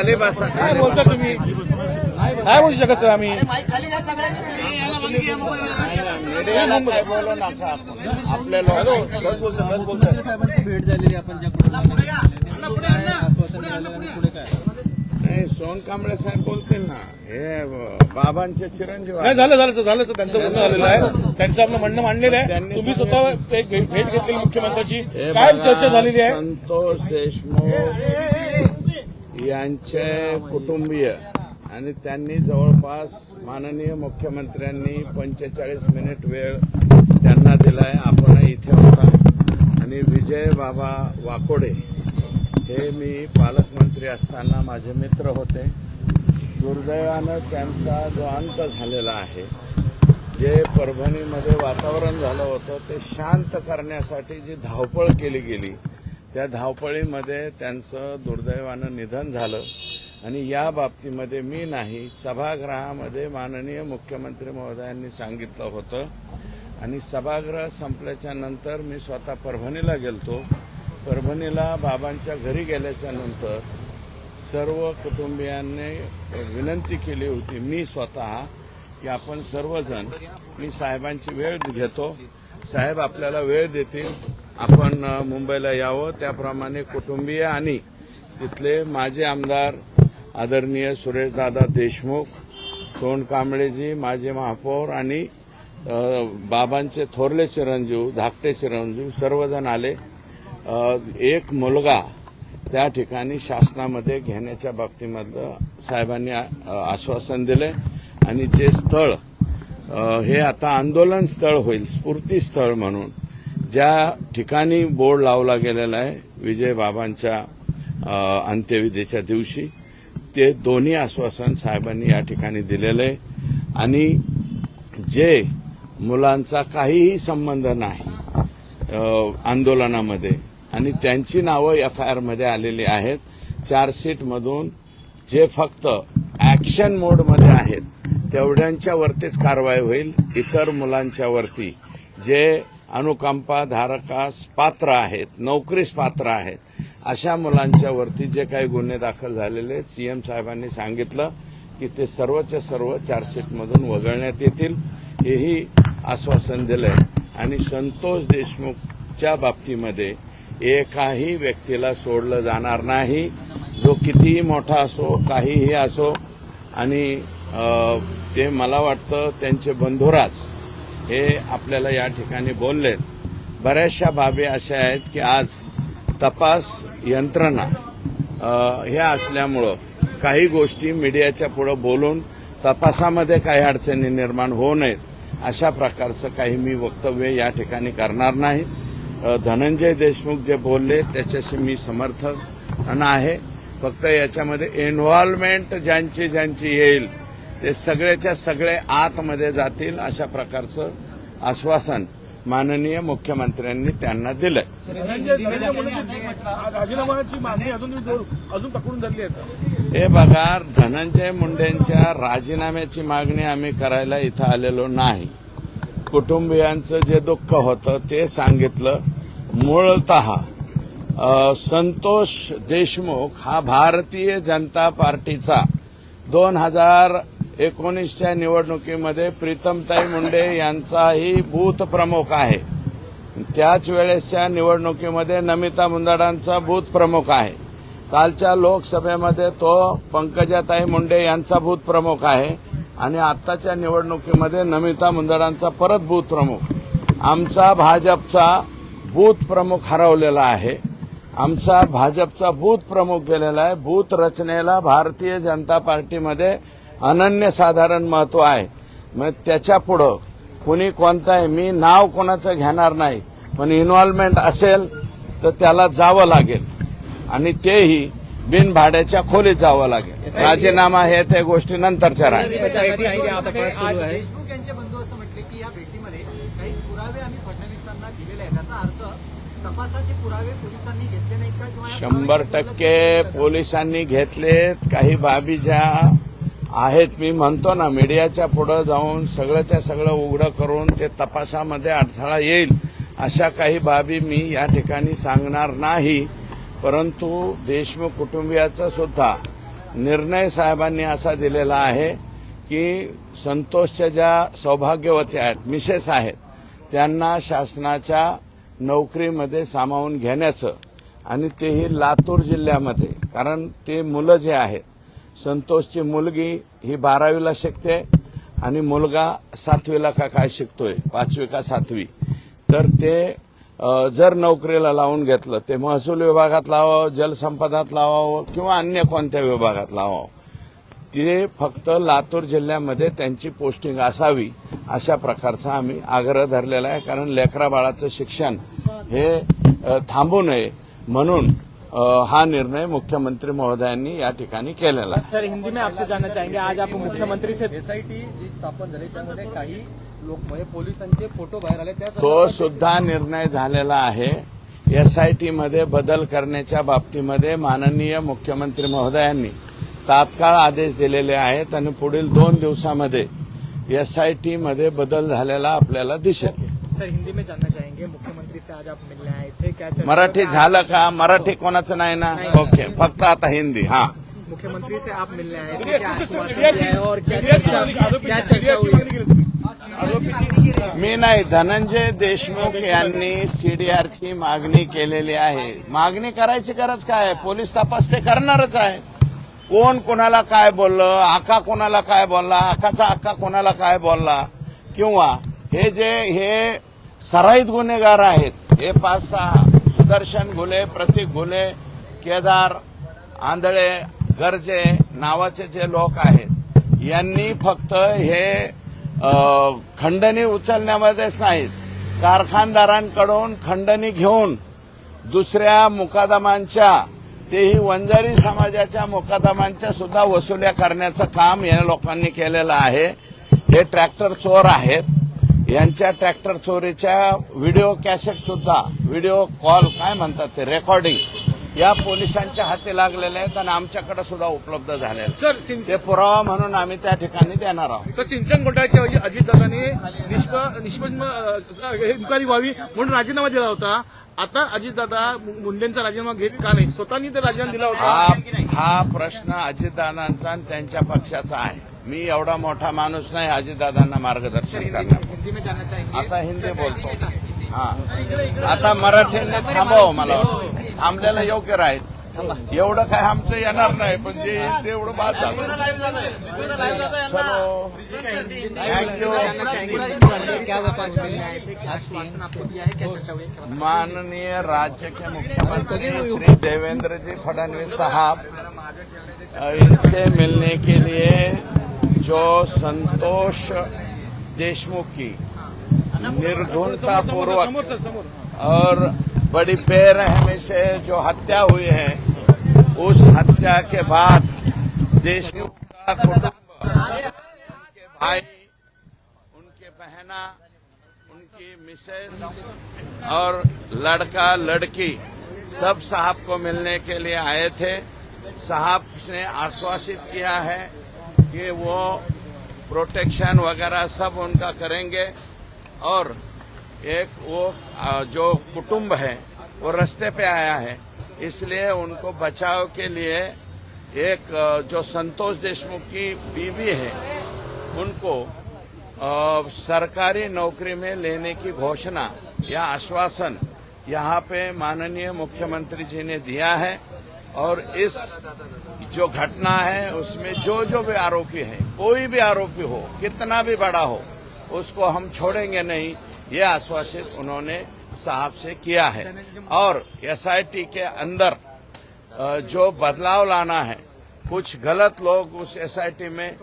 बसा. काय बोलता तुम्ही? काय बोलू शकत सर आम्ही? भेट झालेली आपण नाही सोन कांबळे साहेब बोलतील ना. हे बाबांचे चिरंजीव नाही. झालं झालं सर झालं सर. त्यांचं म्हणणं झालेलं आहे. त्यांचं आपलं म्हणणं मांडलेलं आहे. त्यांनी तुम्ही. स्वतः एक भेट घेतलेली मुख्यमंत्र्याची. काय चर्चा झालेली आहे? संतोष देशमुख. यांचे कुटुंबीय आणि त्यांनी जवळपास माननीय मुख्यमंत्र्यांनी पंचेचाळीस मिनिट वेळ त्यांना दिलाय. आपण इथे होता. आणि विजय बाबा वाकोडे हे मी पालकमंत्री असताना माझे मित्र होते. दुर्दैवानं त्यांचा जो अंत झालेला आहे जे परभणीमध्ये वातावरण झालं होतं ते शांत करण्यासाठी जी धावपळ केली गेली त्या धावपळीमध्ये त्यांचं दुर्दैवानं निधन झालं. आणि या बाबतीमध्ये मी नाही सभागृहामध्ये माननीय मुख्यमंत्री महोदयांनी सांगितलं होतं. आणि सभागृह संपल्याच्या नंतर मी स्वतः परभणीला गेलतो. परभणीला बाबांच्या घरी गेल्याच्यानंतर सर्व कुटुंबियांनी विनंती केली होती मी स्वतः की आपण सर्वजण मी साहेबांची वेळ घेतो. साहेब आपल्याला वेळ देतील. आपण मुंबईला यावं. त्याप्रमाणे कुटुंबीय आणि तिथले माजी आमदार आदरणीय सुरेशदादा देशमुख सोन कांबळेजी माजी महापौर आणि बाबांचे थोरले चिरंजीव धाकटे चिरंजीव सर्वजण आले. एक मुलगा त्या ठिकाणी शासनामध्ये घेण्याच्या बाबतीमधलं साहेबांनी आ- आश्वासन दिले. आणि जे स्थळ हे आता आंदोलन स्थळ होईल स्फूर्ती स्थळ म्हणून ज्या ठिकाणी बोर्ड लावला गेलेला आहे विजय बाबांच्या अंत्यविधीच्या दिवशी ते दोन्ही आश्वासन साहेबांनी या ठिकाणी दिलेलं आहे. आणि जे मुलांचा काहीही संबंध नाही आंदोलनामध्ये आणि त्यांची नावं एफ आय आरमध्ये आलेली आहेत चार्जशीटमधून जे फक्त ॲक्शन मोडमध्ये आहेत तेवढ्यांच्यावरतीच कारवाई होईल. इतर मुलांच्यावरती जे अनुकंपा धारकास पात्र आहेत नोकरीस पात्र आहेत. अशा मुलांच्या वरती जे काही गुन्हे दाखल झालेले आहेत सीएम साहेबांनी सांगितलं की ते सर्वच्या सर्व चार्जशीटमधून वगळण्यात येतील. हेही आश्वासन दिलंय. आणि संतोष देशमुखच्या बाबतीमध्ये एकाही व्यक्तीला सोडलं जाणार नाही. जो कितीही मोठा असो काहीही असो आणि ते मला वाटतं त्यांचे बंधुराज हे आपल्याला या ठिकाणी बोललेत. बऱ्याचशा बाबी अशा आहेत की आज तपास यंत्रणा ह्या हे असल्यामुळं काही गोष्टी मीडियाच्या पुढं बोलून तपासामध्ये काही अडचणी निर्माण होऊ नयेत अशा प्रकारचं काही मी वक्तव्य या ठिकाणी करणार नाही. धनंजय देशमुख जे बोलले त्याच्याशी मी समर्थन आहे. फक्त याच्यामध्ये इन्व्हॉल्वमेंट ज्यांची ज्यांची येईल ते सगळ्याच्या सगळे आतमध्ये जातील अशा प्रकारचं आश्वासन माननीय मुख्यमंत्र्यांनी त्यांना दिलंय. धनंजय धनंजय मुंडेची राजीनामाची मागणी अजून जोर अजून पकडून धरली आहे हे बघा धनंजय मुंडेंच्या राजीनाम्याची मागणी आम्ही करायला इथं आलेलो नाही. कुटुंबियांचं जे दुःख होतं ते सांगितलं. मूळत संतोष देशमुख हा भारतीय जनता पार्टीचा दोन हजार एकोणीसच्या निवडणुकीमध्ये प्रीतमताई मुंडे यांचाही बूथ प्रमुख आहे. त्याच वेळेसच्या निवडणुकीमध्ये नमिता मुंदडांचा बूथ प्रमुख आहे. कालच्या लोकसभेमध्ये तो पंकजाताई मुंडे यांचा बूथ प्रमुख आहे आणि आत्ताच्या निवडणुकीमध्ये नमिता मुंदडांचा परत बूथ प्रमुख. आमचा भाजपचा बूथ प्रमुख हरवलेला आहे. आमचा भाजपचा बूथ प्रमुख गेलेला आहे. बूथ रचनेला भारतीय जनता पार्टीमध्ये अनन्यसाधारण महत्त्व आहे. मग त्याच्या पुढं कुणी कोणताही मी नाव कोणाचं घेणार नाही पण इन्व्हॉल्वमेंट असेल तर त्याला जावं लागेल. आणि तेही बिनभाड्याच्या खोलीत जावं लागेल. राजीनामा हे त्या गोष्टी नंतरच्या राहील तपास सुरू आहे देशमुख यांचे बंधू असं म्हटले की या भेटीमध्ये काही पुरावे आम्ही फडणवीसांना दिलेले आहेत. त्याचा अर्थ तपासाचे पुरावे पोलिसांनी घेतले नाहीत का? किंवा या शंभर टक्के पोलिसांनी घेतलेत. काही बाबी ज्या आहेत. मी म्हणतो ना मीडियाच्या पुढं जाऊन सगळंच्या सगळं उघडं करून ते तपासामध्ये अडथळा येईल अशा काही बाबी मी या ठिकाणी सांगणार नाही. परंतु देशमुख कुटुंबियाचा सुद्धा निर्णय साहेबांनी असा दिलेला आहे की संतोषच्या ज्या सौभाग्यवती आहेत मिसेस आहेत त्यांना शासनाच्या नोकरीमध्ये सामावून घेण्याचं आणि तेही लातूर जिल्ह्यामध्ये कारण ते मुलं जे आहेत संतोषची मुलगी ही बारावीला शिकते आणि मुलगा सातवीला का काय शिकतोय? पाचवी का सातवी? तर ते जर नोकरीला लावून घेतलं ते महसूल विभागात लावावं जलसंपदात लावावं किंवा अन्य कोणत्या विभागात लावावं? ते फक्त लातूर जिल्ह्यामध्ये त्यांची पोस्टिंग असावी अशा प्रकारचा आम्ही आग्रह धरलेला आहे. कारण लेकरा बाळाचं शिक्षण हे थांबू नये म्हणून हा निर्णय मुख्यमंत्री महोदयांनी या ठिकाणी केलेला आहे. सर हिंदी में आपसे जानना चाहेंगे आज आप मुख्यमंत्री से एसआयटी जी स्थापन झाली त्यामध्ये काही लोक म्हणजे पोलिसांचे फोटो बाहेर आले त्या तो सुद्धा निर्णय झालेला आहे. एसआयटी मध्ये बदल करण्याच्या बाबतीमध्ये माननीय मुख्यमंत्री महोदयांनी तात्काळ आदेश दिलेले आहेत आणि पुढील दोन दिवसामध्ये एसआयटी मध्ये बदल झालेला आपल्याला दिसेल. सर हिंदी में जानना चाहेंगे मुख्यमंत्री से आज आप मिलने आए थे क्या चर्चा मराठी झालं का? मराठी कोणाचं नाही ना? ओके फक्त आता हिंदी हा. मुख्यमंत्री से आप मिलने आए थे क्या आश्वासन दिया है और क्या चर्चा क्या चर्चा हुई? मी नाही धनंजय देशमुख यांनी सीडीआरची मागणी केलेली आहे. मागणी करायची गरज काय आहे? पोलीस तपास ते करणारच आहे. कोण कोणाला काय बोललं? आका कोणाला काय बोलला? आकाचा आका कोणाला काय बोलला? किंवा हे जे हे सराईत गुन्हेगार आहेत. हे पाच सहा सुदर्शन घुले प्रतीक घुले केदार आंधळे गरजे नावाचे जे लोक आहेत यांनी फक्त हे खंडणी उचलण्यामध्येच नाहीत. कारखानदारांकडून खंडणी घेऊन दुसऱ्या मुकादमांच्या तेही वंजारी समाजाच्या मुकादमांच्या सुद्धा वसुल्या करण्याचं काम या लोकांनी केलेलं आहे. हे ट्रॅक्टर चोर आहेत. यांच्या ट्रॅक्टर चोरीच्या व्हिडिओ कॅसेट सुद्धा व्हिडिओ कॉल काय म्हणतात ते रेकॉर्डिंग या पोलिसांच्या हाती लागलेल्या आहेत आणि आमच्याकडे सुद्धा उपलब्ध झालेले आहेत. सर ते पुरावा म्हणून आम्ही त्या ठिकाणी देणार आहोत. तर सिंचन घोटाळ्याच्या अजितदादांनी निष्प निष्पन्न इन्क्वायरी व्हावी म्हणून राजीनामा दिला होता. आता अजितदादा मुंडेंचा राजीनामा घेत का नाही? स्वतःनी ते राजीनामा दिला होता. हा हा प्रश्न अजितदादांचा आणि त्यांच्या पक्षाचा आहे. मी एवढा मोठा माणूस नाही अजितदादांना मार्गदर्शन करणार. हिंदी में जानना चाहेंगे आता हिंदी बोलतो हा आता मराठीने थांबव मला वाटतं. थांबलेलं योग्य राहील एवढं काय आमचं येणार नाही पण जे येईल तेवढं बाद झालं चलो थँक्यू जानना चाहेंगे क्या व्यापार मिलने आए थे क्या आश्वासन आपको दिया है क्या चर्चा हुई है क्या बताएं? माननीय राज्य के मुख्यमंत्री श्री देवेंद्र जी फडणवीस साहब अ, इनसे मिलने के लिए जो संतोष देशमुख की निर्धुनता पूर्वक और बड़ी बेरहमी से जो हत्या हुई है उस हत्या के बाद देशमुख का कुटुंब उनके भाई उनके बहना उनकी मिसेस और लड़का लड़की सब साहब को मिलने के लिए आए थे। साहब ने आश्वासित किया है कि वो प्रोटेक्शन वगैरह सब उनका करेंगे। और एक वो जो कुटुंब है, वो रास्ते पे आया है। इसलिए उनको बचाव के लिए एक जो संतोष देशमुख की बीवी है, उनको सरकारी नौकरी में लेने की घोषणा या आश्वासन यहाँ पे माननीय मुख्यमंत्री जी ने दिया है। और इस जो घटना है, उसमें जो जो भी आरोपी है, कोई भी आरोपी हो, कितना भी बड़ा हो, उसको हम छोड़ेंगे नहीं। ये आश्वासित उन्होंने साहब से किया है। और एसआईटी के अंदर जो बदलाव लाना है, कुछ गलत लोग उस एसआईटी में,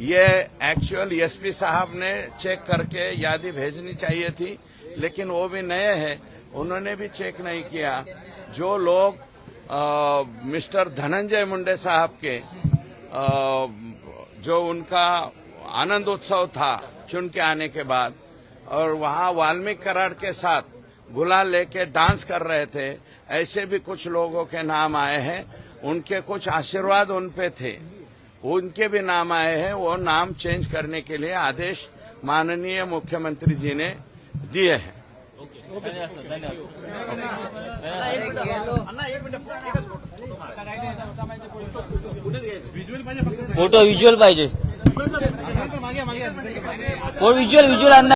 ये एक्चुअल एसपी साहब ने चेक करके यादी भेजनी चाहिए थी, लेकिन वो भी नए हैं, उन्होंने भी चेक नहीं किया। जो लोग मिस्टर धनंजय मुंडे साहब के अ, जो उनका आनंद उत्सव था चुन के आने के बाद और वहाँ वाल्मीकि करार के साथ गुलाल लेके डांस कर रहे थे ऐसे भी कुछ लोगों के नाम आए हैं उनके कुछ आशीर्वाद उन पे थे। उनके भी नाम आए हैं वो नाम चेंज करने के लिए आदेश माननीय मुख्यमंत्री जी ने दिए हैं। फोटो व्हिज्युअल पाहिजे फोटो व्हिज्युअल व्हिज्युअल अंदाज